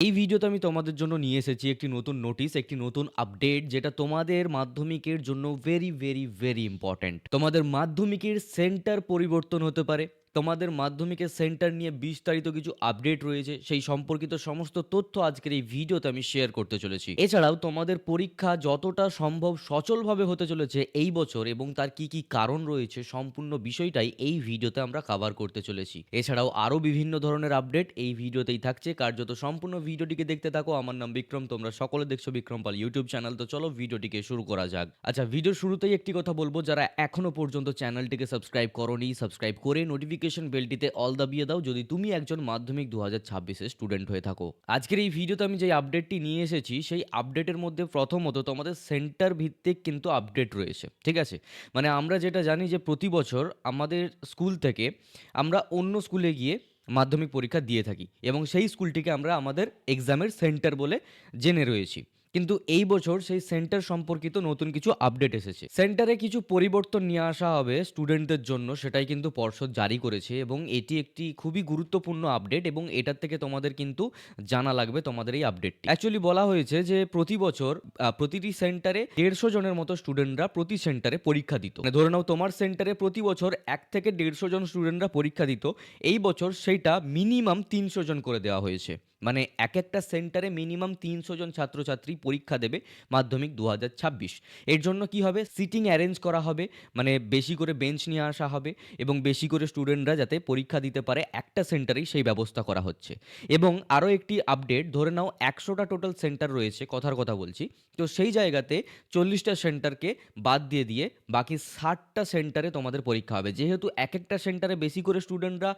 এই ভিডিওতে আমি তোমাদের জন্য নিয়ে এসেছি একটি নতুন নোটিশ একটি নতুন আপডেট যেটা তোমাদের মাধ্যমিকের জন্য ভেরি ভেরি ভেরি ইম্পর্ট্যান্ট তোমাদের মাধ্যমিকের সেন্টার পরিবর্তন হতে পারে তোমাদের মাধ্যমিকের সেন্টার নিয়ে বিস্তারিত কিছু আপডেট রয়েছে, সেই সম্পর্কিত সমস্ত তথ্য আজকের এই ভিডিওতে আমি শেয়ার করতে চলেছি। এছাড়াও তোমাদের পরীক্ষা যতটা সম্ভব সচলভাবে হতে চলেছে এই বছর এবং তার কি কি কারণ রয়েছে, সম্পূর্ণ বিষয়টাই এই ভিডিওতে আমরা কভার করতে চলেছি। এছাড়াও আরও বিভিন্ন ধরনের আপডেট এই ভিডিওতেই থাকছে। কার্যত সম্পূর্ণ ভিডিওটিকে দেখতে থাকো। আমার নাম বিক্রম, তোমরা সকলে দেখছ বিক্রম পাল ইউটিউব চ্যানেল তো চলো ভিডিওটিকে শুরু করা যাক। আচ্ছা ভিডিওর শুরুতেই একটি কথা বলব, যারা এখনও পর্যন্ত চ্যানেলটিকে সাবস্ক্রাইব করোনি সাবস্ক্রাইব করে নোটিফিকেশন বেলটিতে অল দাবিয়ে দাও যদি তুমি একজন মাধ্যমিক দু হাজার ছাব্বিশের স্টুডেন্ট হয়ে থাকো। আজকের এই ভিডিওতে আমি যে আপডেটটি নিয়ে এসেছি, সেই আপডেটের মধ্যে প্রথমত তোমাদের সেন্টার ভিত্তিক কিন্তু আপডেট রয়েছে, ঠিক আছে? মানে আমরা যেটা জানি যে প্রতি বছর আমাদের স্কুল থেকে আমরা অন্য স্কুলে গিয়ে মাধ্যমিক পরীক্ষা দিয়ে থাকি এবং সেই স্কুলটিকে আমরা আমাদের এক্সামের সেন্টার বলে জেনে রয়েছি। কিন্তু এই বছর সেই সেন্টার সম্পর্কিত নতুন কিছু আপডেট এসেছে। সেন্টারে কিছু পরিবর্তন নিয়ে আসা হবে স্টুডেন্টদের জন্য, সেটাই কিন্তু পর্ষদ জারি করেছে এবং এটি একটি খুবই গুরুত্বপূর্ণ আপডেট এবং এটার থেকে তোমাদের কিন্তু জানা লাগবে তোমাদের এই আপডেটটি অ্যাকচুয়ালি বলা হয়েছে যে প্রতি বছর প্রতিটি সেন্টারে দেড়শো জনের মতো স্টুডেন্টরা প্রতি সেন্টারে পরীক্ষা দিত। মানে ধরে নাও তোমার সেন্টারে প্রতি বছর এক থেকে দেড়শো জন স্টুডেন্টরা পরীক্ষা দিত, এই বছর সেইটা মিনিমাম তিনশো জন করে দেওয়া হয়েছে। মানে এক একটা সেন্টারে মিনিমাম তিনশো জন ছাত্রছাত্রী পরীক্ষা দেবে মাধ্যমিক দুহাজার ছাব্বিশ। এর জন্য কি হবে? সিটিং অ্যারেঞ্জ করা হবে মানে বেশি করে বেঞ্চ নিয়ে আসা হবে এবং বেশি করে স্টুডেন্টরা যাতে পরীক্ষা দিতে পারে একটা সেন্টারেই সেই ব্যবস্থা করা হচ্ছে। এবং আরও একটি আপডেট ধরে নাও একশোটা টোটাল সেন্টার রয়েছে, কথার কথা বলছি। তো সেই জায়গাতে চল্লিশটা সেন্টারকে বাদ দিয়ে দিয়ে বাকি ষাটটা সেন্টারে তোমাদের পরীক্ষা হবে। যেহেতু এক একটা সেন্টারে বেশি করে স্টুডেন্টরা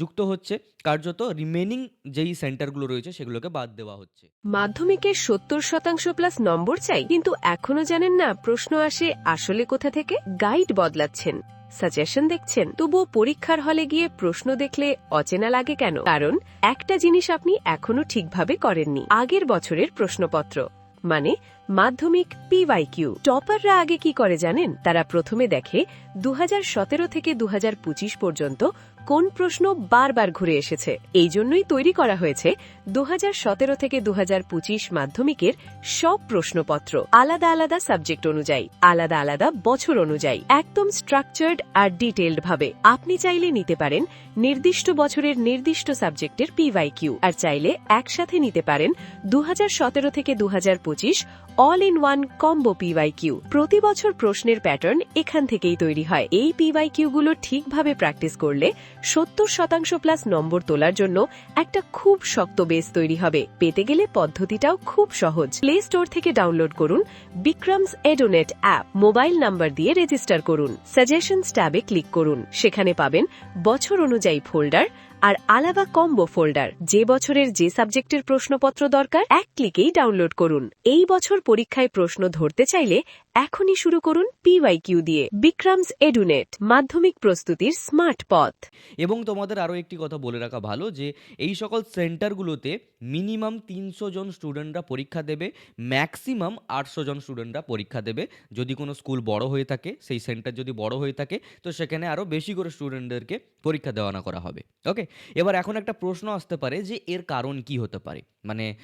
যুক্ত হচ্ছে, কার্যত রিমেনিং যেই সেন্টারগুলো রয়েছে সেগুলোকে বাদ দেওয়া হচ্ছে। মাধ্যমিকের সত্তর শতাংশ প্লাস নম্বর চাই। কিন্তু এখনও জানেন না, প্রশ্ন আসে আসলে কোথা থেকে? গাইড বদলাচ্ছেন। সাজেশন দেখছেন। তবুও পরীক্ষার হলে গিয়ে প্রশ্ন দেখলে অচেনা লাগে কেন? কারণ একটা জিনিস আপনি এখনও ঠিকভাবে করেননি। আগের বছরের প্রশ্নপত্র। মানে মাধ্যমিক পিওয়াই কিউ। টপাররা আগে কি করে জানেন? তারা প্রথমে দেখে দু হাজার সতেরো থেকে দু হাজার পঁচিশ পর্যন্ত কোন প্রশ্ন বারবার ঘুরে এসেছে? এই জন্যই তৈরি করা হয়েছে দু হাজার সতেরো থেকে দু হাজার পঁচিশ মাধ্যমিকের সব প্রশ্নপত্র। আলাদা আলাদা সাবজেক্ট অনুযায়ী, আলাদা আলাদা বছর অনুযায়ী, একদম স্ট্রাকচার্ড আর ডিটেলড ভাবে। আপনি চাইলে নিতে পারেন নির্দিষ্ট বছরের নির্দিষ্ট সাবজেক্টের পিওয়াই কিউ আর চাইলে একসাথে নিতে পারেন দু হাজার সতেরো থেকে দু হাজার পঁচিশ all in one combo PY Q প্রতি বছর প্রশ্নের প্যাটার্ন এখান থেকেই তৈরি হয়। এই পিওয়াই কিউগুলো ঠিকভাবে প্র্যাকটিস করলে সত্তর শতাংশ প্লাস নম্বর তোলার জন্য একটা খুব শক্ত বেস তৈরি হবে। পেতে গেলে পদ্ধতিটাও খুব সহজ। প্লে স্টোর থেকে ডাউনলোড করুন বিক্রমস এডোনেট অ্যাপ। মোবাইল নাম্বার দিয়ে রেজিস্টার করুন। সাজেশনস ট্যাবে ক্লিক করুন। সেখানে পাবেন বছর অনুযায়ী ফোল্ডার আর আলাদা কম্বো ফোল্ডার, যে বছরের যে সাবজেক্টের প্রশ্নপত্র দরকার, এক ক্লিকেই ডাউনলোড করুন। এই বছর পরীক্ষায় প্রশ্ন ধরতে চাইলে এখনই শুরু করুন পিওয়াই কিউ দিয়ে। বিক্রমস এডুনেট, মাধ্যমিক প্রস্তুতির স্মার্ট পথ। এবং তোমাদের আরও একটি কথা বলে রাখা ভালো যে, এই সকল সেন্টারগুলোতে মিনিমাম তিনশো জন স্টুডেন্টরা পরীক্ষা দেবে, ম্যাক্সিমাম আটশো জন স্টুডেন্টরা পরীক্ষা দেবে। যদি কোনো স্কুল বড় হয়ে থাকে, সেই সেন্টার যদি বড় হয়ে থাকে, তো সেখানে আরও বেশি করে স্টুডেন্টদেরকে পরীক্ষা দেওয়ানো করা হবে। ওকে? এবার এখন একটা প্রশ্ন আসতে পারে যে এর কারণ কি হতে পারে? মানে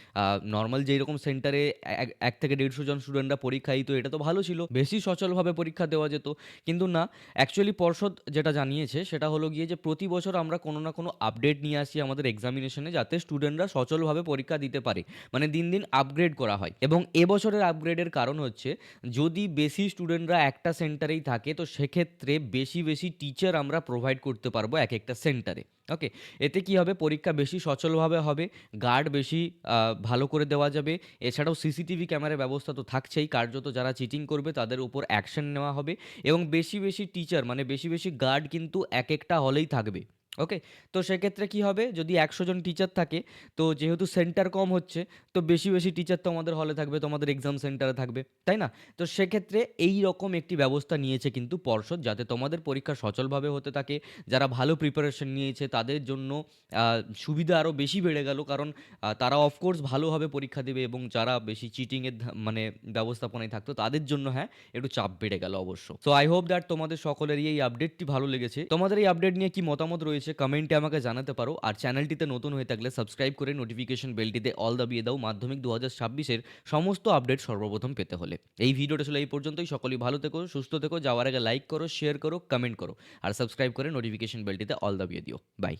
নর্মাল যেই রকম সেন্টারে এক থেকে দেড়শো জন স্টুডেন্টরা পরীক্ষা দিত এটা তো ভালো ছিল। বেশি সচলভাবে পরীক্ষা দেওয়া যেত। কিন্তু না অ্যাকচুয়ালি পর্ষদ যেটা জানিয়েছে, সেটা হলো গিয়ে যে প্রতি বছর আমরা কোনো না কোনো আপডেট নিয়ে আসি আমাদের এক্সামিনেশনে যাতে স্টুডেন্টরা সচলভাবে পরীক্ষা দিতে পারে। মানে দিন দিন আপগ্রেড করা হয়। এবং এবছরের আপগ্রেডের কারণ হচ্ছে, যদি বেশি স্টুডেন্টরা একটা সেন্টারেই থাকে, তো সেক্ষেত্রে বেশি বেশি টিচার আমরা প্রোভাইড করতে পারব এক একটা সেন্টারে ওকে এতে কি হবে? পরীক্ষা বেশি সচলভাবে হবে গার্ড বেশি ভালো করে দেওয়া যাবে। এছাড়াও সিসিটিভি ক্যামেরার ব্যবস্থা তো থাকছেই, কার্যত যারা চিটিং করবে তাদের উপর অ্যাকশন নেওয়া হবে। এবং বেশি বেশি টিচার মানে বেশি বেশি গার্ড কিন্তু এক একটা হলেই থাকবে। ওকে? তো সেক্ষেত্রে কি হবে? যদি একশো জন টিচার থাকে, তো যেহেতু সেন্টার কম হচ্ছে, তো বেশি বেশি টিচার তো আমাদের হলে থাকবে তোমাদের এক্সাম সেন্টারে থাকবে, তাই না? তো সেক্ষেত্রে এই রকম একটি ব্যবস্থা নিয়েছে কিন্তু পর্ষদ, যাতে তোমাদের পরীক্ষা সচলভাবে হতে থাকে। যারা ভালো প্রিপারেশন নিয়েছে, তাদের জন্য সুবিধা আরও বেশি বেড়ে গেল, কারণ তারা অফকোর্স ভালোভাবে পরীক্ষা দেবে এবং যারা বেশি চিটিংয়ের মানে ব্যবস্থাপনায় থাকতো, তাদের জন্য হ্যাঁ একটু চাপ বেড়ে গেল অবশ্য। তো আই হোপ দ্যাট তোমাদের সকলেরই এই আপডেটটি ভালো লেগেছে। তোমাদের এই আপডেট নিয়ে কি মতামত রয়েছে? হয়েছে কমেন্টে আমাকে জানাতে পারো। আর চ্যানেলটিতে নতুন হয়ে থাকলে সাবস্ক্রাইব করে নোটিফিকেশন বেলটিতে অল দাবিয়ে দাও মাধ্যমিক দু হাজার ছাব্বিশের সমস্ত আপডেট সর্বপ্রথম পেতে হলে। এই ভিডিওটা ছিল এই পর্যন্তই। সকলেই ভালো থেকো, সুস্থ থেকো, যাওয়ার আগে লাইক করো শেয়ার করো কমেন্ট করো। আর সাবস্ক্রাইব করে নোটিফিকেশন বেলটিতে অল দাবিয়ে দিও। বাই